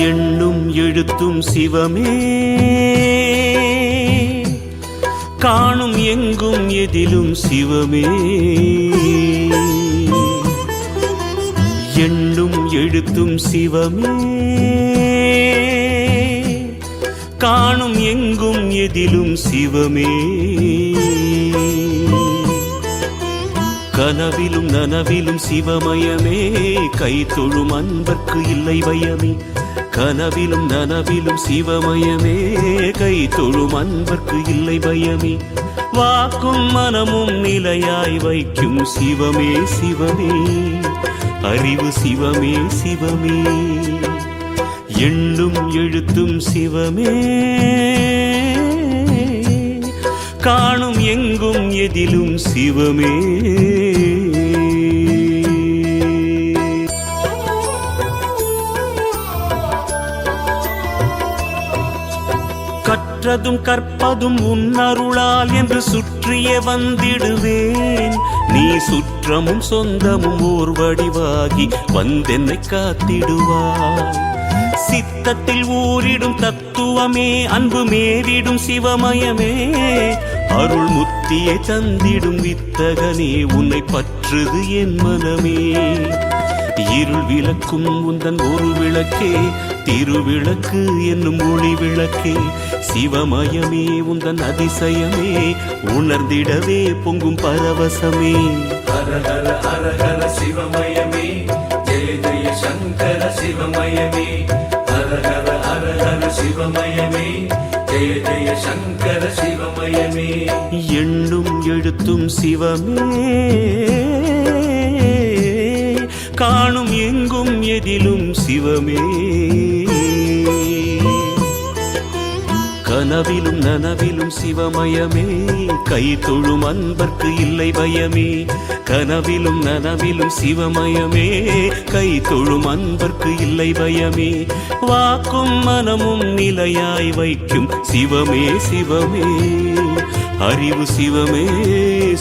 எண்ணும் எழுத்தும் சிவமே. காணும் எங்கும் எதிலும் சிவமே. எண்ணும் எழுத்தும் சிவமே. காணும் எங்கும் எதிலும் சிவமே. கனவிலும் நனவிலும் சிவமயமே. கை தொழும் அன்பர்க்கு இல்லை பயமே கனவிலும் நனவிலும் சிவமயமே. கை தொழும் அன்பர்க்கு இல்லை பயமே. வாக்கும் மனமும் நிலையாய் வைக்கும் சிவமே சிவமே. அறிவு சிவமே சிவமே. எண்ணும் எழுத்தும் சிவமே. காணும் எங்கும் எதிலும் சிவமே. கற்றதும் கற்பதும் உன்னருளால் என்று சுற்றியே வந்திடுவேன். நீ சுற்றமும் சொந்தமும் ஓர் வடிவாகி வந்தென்னை காத்திடுவாய். சித்தத்தில் ஊரிடும் தத்துவமே அன்பு மேவிடும் சிவமயமே. அருள் முத்தியை தந்திடும் வித்தகனே உன்னை பற்றுது என் மனமே. இருள் விளக்கும் உந்தன் ஒரு விளக்கே திருவிளக்கு என்னும் ஒளி விளக்கே சிவமயமே உந்தன் அதிசயமே உணர்ந்திடவே பொங்கும் பரவசமே. ஹர ஹர ஹர ஹர சிவமயமே ஜெய ஜெய சங்கர சிவமயமே. ஹர ஹர ஹர ஹர சிவமயமே ஜெய ஜெய சங்கர சிவமயமே. எண்ணும் எழுத்தும் சிவமே. காணும் எங்கும் எதிலும் சிவமே. கனவிலும் நனவிலும் சிவமயமே. கை தொழும் அன்பர்க்கு இல்லை பயமே. கனவிலும் நனவிலும் சிவமயமே. கை தொழும் அன்பர்க்கு இல்லை பயமே. வாக்கும் மனமும் நிலையாய் வைக்கும் சிவமே சிவமே. அறிவு சிவமே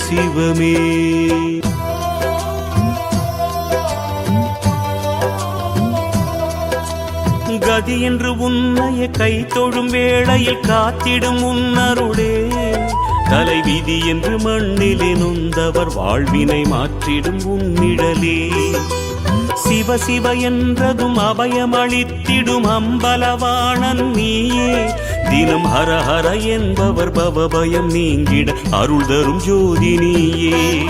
சிவமே. கதி என்று உன்னைய கை தொழும் வேளையில் காத்திடும் உன்னருளே. தலைவிதி என்று மண்ணிலே நொந்தவர் வாழ்வினை மாற்றிடும் உன்னிழலே சிவ சிவ என்றதும் அபயம் அளித்திடும் அம்பலவாணன் நீயே. தினம் ஹர ஹர என்பவர் பவபயம் நீங்கிட அருள் தரும் ஜோதி நீயே.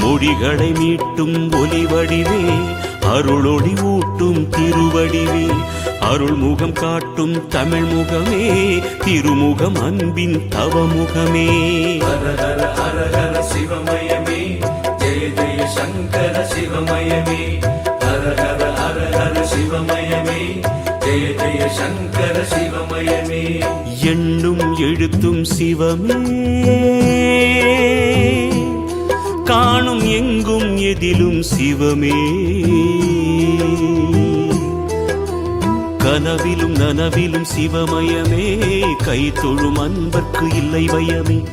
மொழிகளை மீட்டும் ஒலி வடிவே அருளொளி ஊட்டும் திருவடிவே அருள் முகம் காட்டும் தமிழ் முகமே திருமுகம் அன்பின் தவமுகமே. ஹர ஹர ஹர ஹர சிவமயமே ஜெய ஜெய சங்கர சிவமயமே. ஹர ஹர ஹர ஹர சிவமயமே ஜெய ஜெய சங்கர சிவமயமே. எண்ணும் எழுத்தும் சிவமே. காணும் எங்கும் எதிலும் சிவமே. கனவிலும் நனவிலும் சிவமயமே. கை தொழும் அன்பர்க்கு இல்லை பயமே.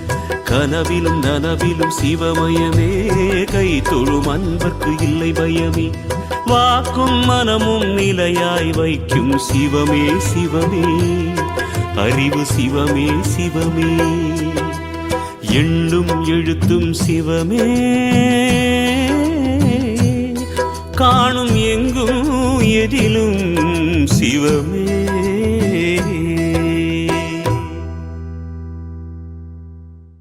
கனவிலும் நனவிலும் சிவமயமே. கை தொழும் அன்பர்க்கு இல்லை பயமே. வாக்கும் மனமும் நிலையாய் வைக்கும் சிவமே சிவமே. அறிவு சிவமே சிவமே. எண்ணும் எழுத்தும் சிவமே. காணும் எங்கும் எதிலும் சிவமே.